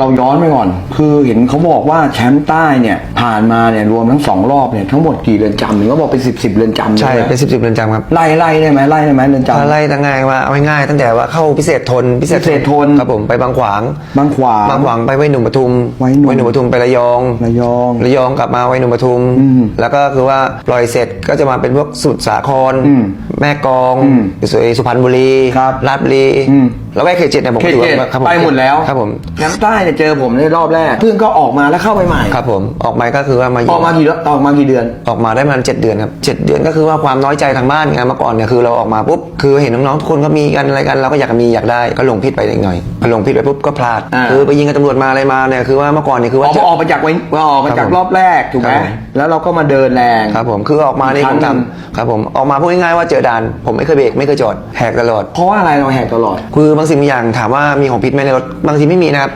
เราย้อนไปก่อน คือเห็นเขาบอกว่าแชมป์ใต้เนี่ยผ่านมาเนี่ยรวมทั้งสองรอบเนี่ยทั้งหมดกี่เรือนจำเห็นเขาบอกเป็นสิบสิบเรือนจำใช่ไหมเป็นสิบสิบเรือนจำครับไล่ไล่ได้ไหมไล่ได้ไหมเรือนจำอะไรตั้งง่ายว่าเอาง่ายๆตั้งแต่ว่าเข้าพิเศษทนพิเศษทนครับผมไปบางขวางบางขวางบางขวางไปไว้หนุ่มปทุมไว้หนุ่มปทุมไประยองระยองระยองกลับมาไว้หนุ่มปทุมอืมแล้วก็คือว่าปล่อยเสร็จก็จะมาเป็นพวกสุดสาครอืมแม่กลองอืมสุพรรณบุรีครับราชบุรีอืมแล้วแวกเขตเจ็ดเนี่ยผมเขตถือเจ็ดว่าครับผไปหมดแล้วครับผมแชมป์ใต้เนี่ยเจอผมในรอบแรกเพื่อนก็ออกมาแล้วเข้าไปใหม่ครับผมออกมาก็คือว่ามาออกมากี่รอบออกมากี่เดือน ออกมาได้ประมาณเจ็ดเดือนครับเจ็ดเดือนก็คือว่าความน้อยใจทางบ้านไงเมื่อก่อนเนี่ยคือเราออกมาปุ๊บคือเห็นน้องๆทุกคนก็มีกันอะไรกันเราก็อยากมีอยากได้ก็ลงพิษไปเล็กหน่อยพอลงพิษไปปุ๊บก็พลาดอ่า คือไปยิงกับตำรวจมาอะไรมาเนี่ยคือว่าเมื่อก่อนเนี่ยคืออว่าอกจะออกมาจากไว้ออกมาจากครับผมรอบแรกถูกไหมครับผม แล้วเราก็มาเดินแรง ครับผมคือออกมานี่ครั้ผงมหนึ่งทำครับผมออกมาพูดง่ายๆว่าเจอด่านผมไม่เคยเบรกไม่เคยจอดแหกตลอด เพราะว่าอะไรเราแหกตลอด คือบางสิ่งบางอย่างถามว่ามีของพิษไหมในรถบางทีไม่มีนะครับ